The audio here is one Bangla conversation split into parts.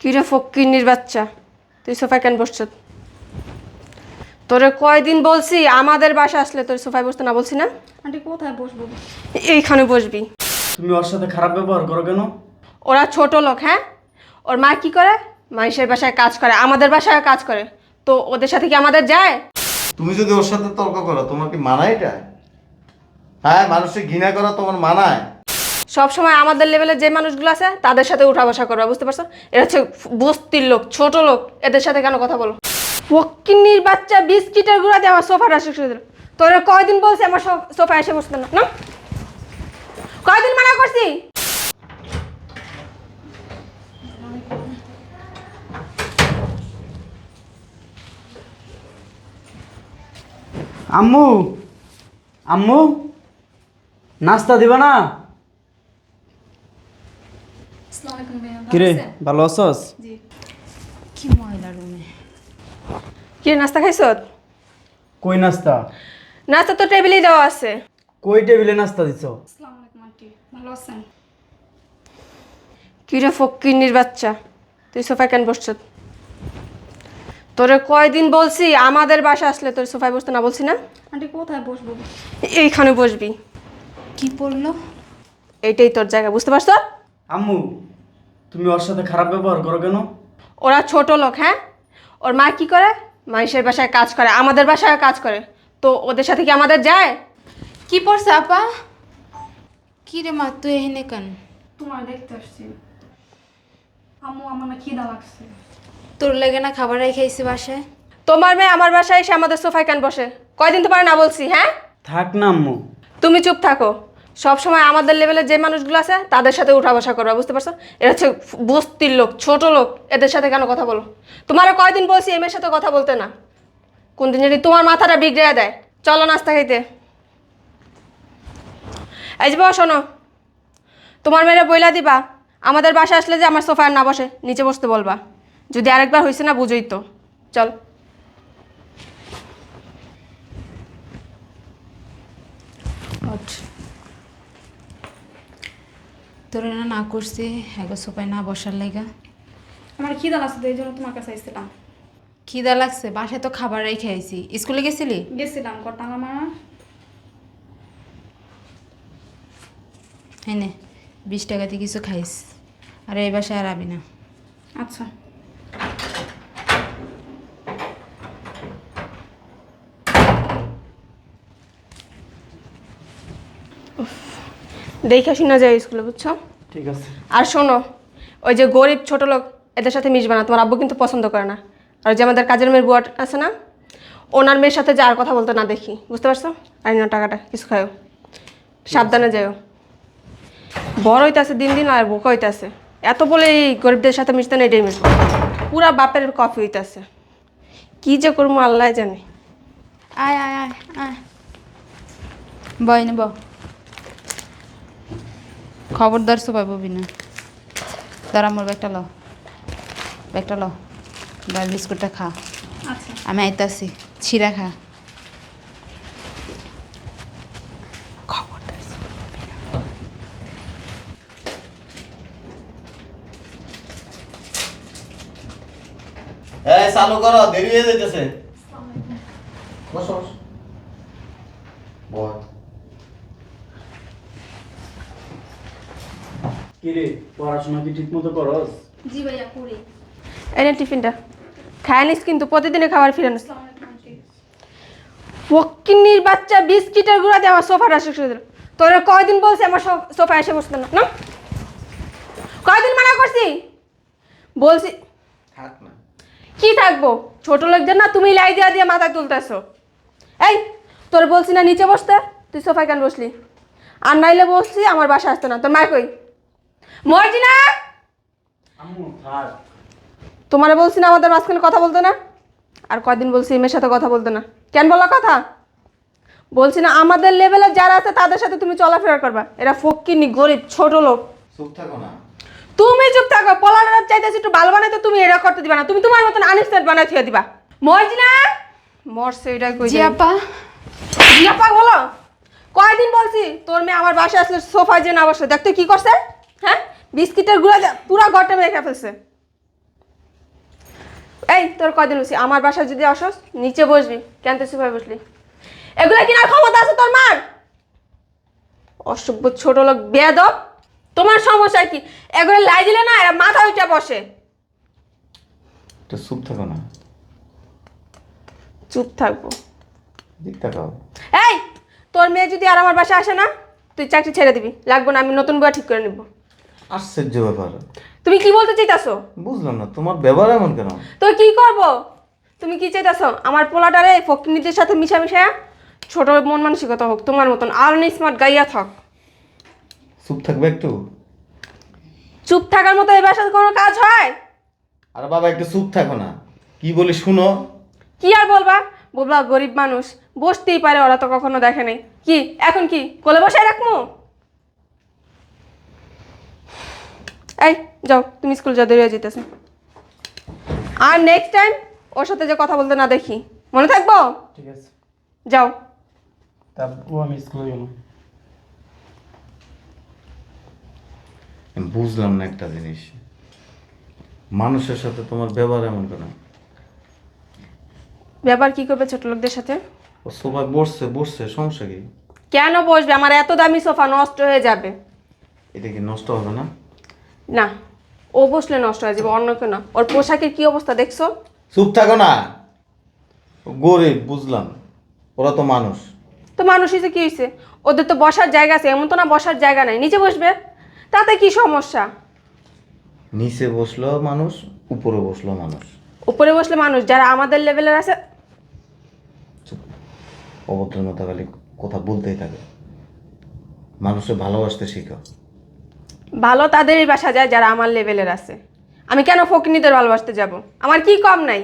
কিরে ফকিন্নির বাচ্চা তুই সোফায় কেন বসছ? তোরে কয়দিন বলছি আমাদের বাসা আসলে তোর সোফায় বসতে না বলছি না? আন্টি কোথায় বসবো? এইখানে বসবি। তুমি ওর সাথে খারাপ ব্যবহার করো কেন? ওরা ছোট লোক হ্যাঁ? ওর মা কি করে? মানুষের বাসায় কাজ করে আমাদের বাসায় কাজ করে। তো ওদের সাথে কি আমাদের যায়? তুমি যদি ওর সাথে তর্ক করো তোমার কি মানায় এটা? হ্যাঁ মানুষকে ঘৃণা করা তোমার মানায়। সব সময় আমাদের লেভেলে যে মানুষগুলো আছে, তাদের সাথে উঠা বসা করবা, বুঝতে পারছ? এরা হচ্ছে বস্তির লোক, ছোট লোক, এদের সাথে কেন কথা বলো? ফকিন্নির বাচ্চা বিস্কিটের গুঁড়া দিয়ে আমার সোফাটা শেষ করে দিল তোরা কয়দিন বলছি আমার সোফা এসে বসতে না? না? কয়দিন মানা করছি? আম্মু আম্মু, নাস্তা দিবা না আসসালামু আলাইকুম ভাইয়া ভালো কিরে ভালো আছস? কি ময়লা রুমে? কি নাস্তা খাইছ কই নাস্তা? নাস্তা তো টেবিলেই দেওয়া আছে। কই টেবিলে নাস্তা দিছ? আসসালামু আলাইকুম আন্টি। ভালো আছেন? কিরে ফকিন্নির বাচ্চা? তুই সোফায় কেন বসছ? তোরে কয়দিন বলছি আমাদের বাসা আসলে তোর সোফায় বসতে না বলছি না? আন্টি কোথায় বসবো? এইখানে বসবি। কি পড়ল এইটাই তোর জায়গা বুঝতে পারছ? আম্মু তুমি ওর সাথে খারাপ ব্যবহার করো কেন? ওরা ছোট লোক হ্যাঁ? ওর মা কি করে? মানুষের বাসায় কাজ করে আমাদের বাসায় কাজ করে। তো ওদের সাথে কি আমাদের যায়? কি পড়ছে আপা? কি রে মা তুই এখানে কেন? তোমার দেখতে আসছি। আম্মু আমার না খিদা লাগছে। তোর লেগে না খাবার রেখেছি বাসায়? তোমার মেয়ে আমার বাসায় এসে আমাদের সোফায় কেন বসে? কয়দিন তোমার না বলছি হ্যাঁ? থাক না আম্মু। তুমি চুপ থাকো। সব সময় আমাদের লেভেলে যে মানুষগুলো আছে, তাদের সাথে উঠা বসা করবা, বুঝতে পারছ? এরা হচ্ছে বস্তির লোক, ছোট লোক, এদের সাথে কেন কথা বলো? তোমারও কয়দিন বলছি এমের সাথে কথা বলতে না? কোন দিন যদি তোমার মাথাটা বিগড়ে দেয়, চলো নাস্তা খাইতে। এই যে শোনো। তোমার মেয়েরা বইলা দিবা, আমাদের বাসা আসলে যে আমার সোফায় না বসে, নিচে বসতে বলবা। যদি আরেকবার হয়েছে না, বুঝোই তো। চল। তোর না না করছি এগো সোপায় না বসার লেগা। আমার খিদা লাগছে তো এই জন্য তোমার কাছে আসছিলাম। খিদা লাগছে বাসায় তো খাবার রেখে আইছি। স্কুলে গেছিলি? গেছিলাম কটাঙ্গা মারা হ্যাঁ নে বিশ টাকাতে কিছু খাইস। আর এই বাসায় আর আবি না। আচ্ছা। দেখে শুনে যায় স্কুলে বুঝছ? ঠিক আছে। আর শোনো ওই যে গরিব ছোট লোক এদের সাথে মিশবে না তোমার আব্বু কিন্তু পছন্দ করে না। আর ওই যে আমাদের কাজের মেয়ের বুয়াট আছে না ওনার মেয়ের সাথে যে আর কথা বলতে না দেখি বুঝতে পারছ? আর না টাকাটা কিছু খায়ও সাবধানে যাও বড় হইতাছে দিন দিন আর বোকা হইতাছে। এত বলে এই গরিবদের সাথে মিশতে না এটাই মিশবো। পুরা বাপের কফি হইতাছে। কি যে করব আল্লাহ জানে। আয় আয় আয় আয়। বয় নেব। খবরদার সোপাই ববি না। দাঁড়া মোর ব্যাগটা ল। ব্যাগটা ল। ডাল বিস্কুটটা খা। আচ্ছা। আমি আইতাছি। ছিঁড়া খা। চালু করো দেরি হয়ে যাইতেছে। বসো বসো। বল কিরে পড়াশোনা কি ঠিক মতো করস? জি ভাইয়া করি। এনে টিফিনটা। খায় নিস কিন্তু প্রতিদিনে খাবার ফিরে নিস ফকিন্নির বাচ্চা বিস্কিটের গুঁড়া দিয়ে আমার সোফাটা শেষ করে দিল। তোরা কয়দিন বলছি আমার সোফা এসে বসতে না না? কয়দিন মানা করছি? বলছি থাক না। কি থাকব? ছোট লোকদের না তুমি লাই দিয়া দিয়ে মাথায় তুলতেছো। এই তোর বলছি না নিচে বসতে তুই সোফায় কেন বসলি? আর নাইলে বসছি আমার বাসা আসতো না। তোর মায় কই? মর্জিনা! তোমারে বলছি না আমাদের মাঝখানে কথা বলতো না। আর কয়দিন বলছি এমের সাথে কথা বলতো না। কেন বললা কথা? বলছি না আমাদের লেভেলে যারা আছে তাদের সাথে তুমি চলাফেরা করবা। এরা ফকিনি গরিব ছোট লোক। চুপ থাকো না। তুমি চুপ থাকো পলার চাইতেছি একটু ভালো বানাইতে তুমি এটা করতে দিবা না। তুমি তোমার মতন আনিস্টেট বানাই থুয়ে দিবা। মর্জিনা! মরছে এটা কই জি আপা। জিয়াপা বলো। কয়দিন বলছি তোর মেয়ে আমার বাসায় আসলে সোফায় যে না বসে। দেখতে কি করছে? হ্যাঁ? বিস্কিটের গুঁড়া পুরো ঘরটা মেরে খেয়ে ফেলছে। এই তোর কদিন হচ্ছে আমার বাসায় যদি আসস নিচে বসবি কেন তুই সুপার বসলি। এগুলা কিনার ক্ষমতা আছে তোর মার? অসভ্য ছোট লোক বেয়াদব। তোমার সমস্যা কি? এগুলো লাই দিলে না এরা মাথা উঠে বসে। চুপ থাকো না। চুপ থাকব। এই তোর মেয়ে যদি আর আমার বাসায় আসে না তুই চাকরি ছেড়ে দিবি। লাগবো না আমি নতুন বই ঠিক করে নিব। আশ্চর্য ব্যাপার। তুমি কি বলতে চাইতাছো? বুঝলাম না তোমার ব্যবহার এমন কেন? তো কি করব? তুমি কি চাইতাছো? আমার পোলাটারে ফকিনীদের সাথে মিশা মিশা ছোট মন মানসিকতা হোক তোমার মতন আর স্মার্ট গাইয়া থাক। চুপ থাকবে একটু? চুপ থাকার মতো এই বাসায় কোনো কাজ হয়? আরে বাবা একটু চুপ থাকো না। কি বলি শুনো? কি আর বলবা? বলবা গরিব মানুষ বসতেই পারে ওরা তো কখনো দেখে নাই। কি এখন কি? কোলে বসায় রাখব এই যাও তুমি স্কুল যা দেরি হয়ে যেতেছে আর নেক্সট টাইম ওর সাথে যে কথা বলতে না দেখি মনে থাকব? ঠিক আছে। যাও। তারপর আমি স্কুলে আমি বুঝলাম না একটা জিনিস। মানুষের সাথে তোমার ব্যবহার এমন কেন? ব্যাপার কি করবে ছোট লোকদের সাথে? ও সবাই বসছে বসছে সমস্যা কি? কেন বসবে? আমার এত দামি সোফা নষ্ট হয়ে যাবে। এটা কি নষ্ট হবে না? না ও বসলে নষ্ট হয়ে যাবে অন্য কেউ না। ওর পোশাকের কি অবস্থা দেখছ? চুপ থাকো না। গরিব বুঝলাম। ওরা তো মানুষ। তো মানুষ হিসেবে কি হয়েছে ওদের তো বসার জায়গা আছে এমন তো না বসার জায়গা নাই। নিচে বসবে? তাতে কি সমস্যা? নিচে বসল মানুষ উপরে বসল মানুষ। উপরে বসলে মানুষ যারা আমাদের লেভেলের আছে? মতো খালি কথা বলতেই থাকে। মানুষের ভালোবাসতে শিখো। ভালো তাদেরই বাসা যায় যারা আমার লেভেলের আছে। আমি কেন ফকিনীদের ভালোবাসতে যাব? আমার কি কম নাই?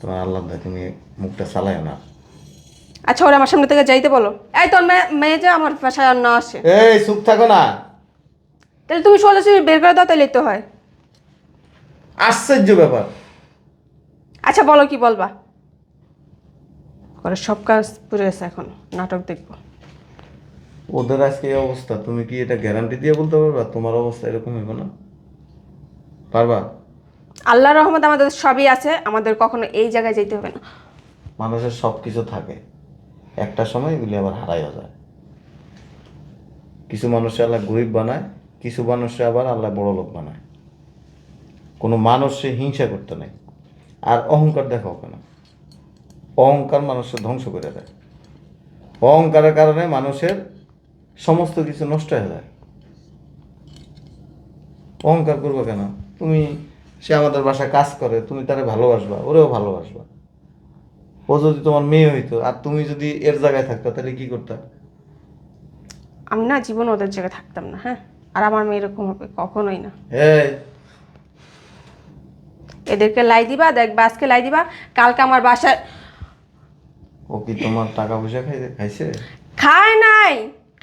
তোমার আল্লাহ তুমি মুখটা চালায় না। আচ্ছা ওরা আমার সামনে থেকে যাইতে বলো। এই তোর মেয়ে যে আমার বাসায় আর না আসে। এই চুপ থাকো না। তাহলে তুমি সরাসরি বের করে দাও তাহলেই তো হয়। আশ্চর্য ব্যাপার। আচ্ছা বলো কি বলবা? করে সব কাজ পুরে গেছে এখন নাটক দেখব। ওদের আজকে এই অবস্থা তুমি কি এটা গ্যারান্টি দিয়ে বলতে পারবা? তোমার অবস্থা এরকম হইব না? পারবা? আল্লাহ রহমত আমাদের সবই আছে আমাদের কখনো এই জায়গায় যেতে হবে না। মানুষের সব কিছু থাকে। একটা সময় এগুলি আবার হারাইয়া যায়। কিছু মানুষে আল্লাহ গরিব বানায় কিছু মানুষে আবার আল্লাহ বড় লোক বানায়। কোনো মানুষে হিংসা করতে নেই। আর অহংকার দেখাও কেন অহংকার মানুষের ধ্বংস করে দেয়। অহংকারের কারণে মানুষের সমস্ত কিছু নষ্ট হয়ে যায়। অহংকার করব কেন? তুমি সে আমাদের বাসায় কাজ করে তুমি তারে ভালোবাসবা ওরেও ভালোবাসবা। ও যদি তোমার মেয়ে হইতো আর তুমি যদি এর জায়গায় থাকতো তাহলে কি করতে? আমি না জীবন ওদের জায়গায় থাকতাম না হ্যাঁ? আর আমার মেয়ে এরকম হবে কখনোই না। এই! এদেরকে লাই দিবা দেখবা আজকে লাই দিবা কালকে আমার বাসায় ও কি তোমার টাকা পয়সা খাইছে খাইছে? খায় নাই।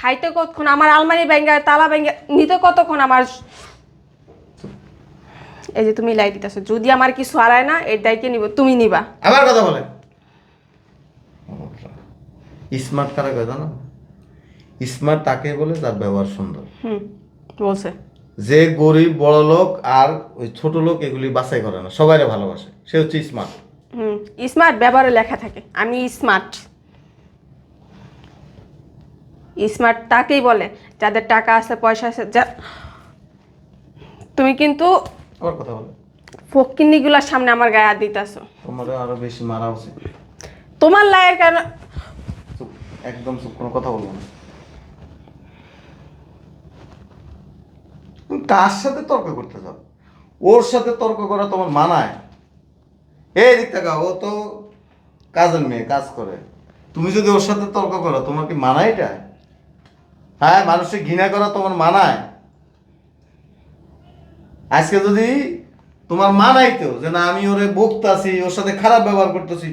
খাইতে কতক্ষণ? আমার আলমারি ব্যাঙ্গা তালা ব্যাঙ্গা নিতে কতক্ষণ আমার? এই যে তুমি লাই দিতেছো যদি আমার কিছু হারায় না এর দায়িত্ব নিব তুমি নিবা। আবার কথা বলে স্মার্ট কারা কথা না স্মার্ট তাকে বলে তার ব্যবহার সুন্দর। হুম বলছে। যে গরিব বড় লোক আর ওই ছোট লোক এগুলি বাছাই করে না সবাইরে ভালোবাসে। সে হচ্ছে স্মার্ট। হুম স্মার্ট ব্যবহারে লেখা থাকে আমি স্মার্ট। স্মার্ট তাকেই বলে যাদের টাকা আছে পয়সা আছে যা তুমি কিন্তু আবার কথা বলে। ফকিন্নিগুলোর সামনে আমার গায়ে হাত দিতেছো। তোমার আরও বেশি মারা উচিত। তোমার লায়ের কারণ একদম চুপ কোনো কথা বলব না। তুমি কার সাথে তর্ক করতে চাও ওর সাথে তর্ক করা তোমার মানায়। এই দিক থেকে ও তো কাজের মেয়ে কাজ করে। তুমি যদি ওর সাথে তর্ক করো তোমার কি মানায় এটা? হ্যাঁ মানুষের ঘৃণা করা তোমার মানায় আজকে যদি তোমার মানাইতো যে না আমি ওরে বকতাছি ওর সাথে খারাপ ব্যবহার করতেছি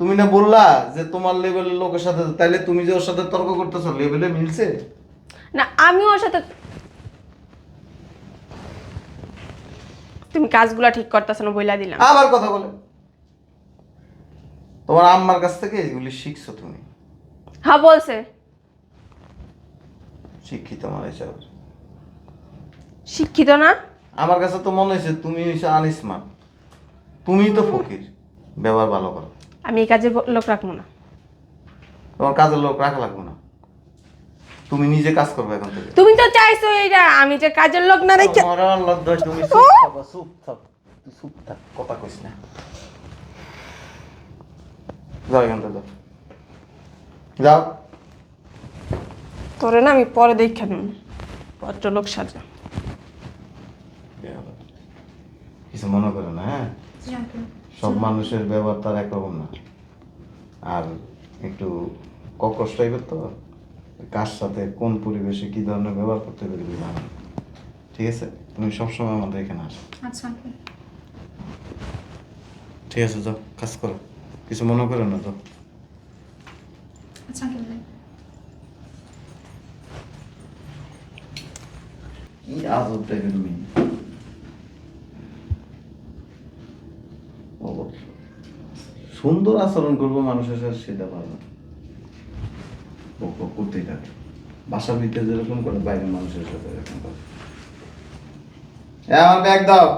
তুমি না বললা যে তোমার লেভেলের লোকের সাথে তাইলে তুমি যে ওর সাথে তর্ক করতেছো লেভেলে মিলছে? না আমি ওর সাথে তুমি কাজগুলো ঠিক করতেছো না বইলা দিলাম। আবার কথা বলে। তোমার আম্মার কাছ থেকে এগুলি শিখছো তুমি? হ্যাঁ বলছে। শিক্ষিত হিসাবে। শিক্ষিত না? আমার কাছে তো মনে হয়েছে তুমি হয়েছে আনস্মার্ট তুমিই তো ফকির। ব্যবহার ভালো করো। আমি এই কাজের লোক রাখব না। তোমার কাজের লোক রাখা লাগবে না। তুমি নিজে কাজ করবে এখন থেকে। তুমি তো চাইছো এইটা। আমি যে কাজের লোক না রেখে আমার আর লজ্জা তুমি চুপ থাকো, চুপ থাক। কথা কইস না। যাও এখান থেকে। যাও যাও। তোরে না আমি পরে দেখে নেব। ভদ্রলোক সাজা। কিছু মনে করে না হ্যাঁ? সব মানুষের ব্যবহার তার একরকম না। আর একটু ককস টাইপের তো। কার সাথে কোন পরিবেশে কি ধরনের ব্যবহার করতে পারি জানো। না। ঠিক আছে? তুমি সবসময় আমাদের এখানে আসো। আচ্ছা ঠিক আছে যাও কাজ করো। কিছু মনে করো না যাও আচ্ছা কি আজব টাইপের মেয়ে। সুন্দর আচরণ করব মানুষের সাথে, সেটা পারবে করতেই থাকে। বাসার ভিতরে যেরকম করে বাইরের মানুষের সাথে এরকম করে। আমার ব্যাগ দাও।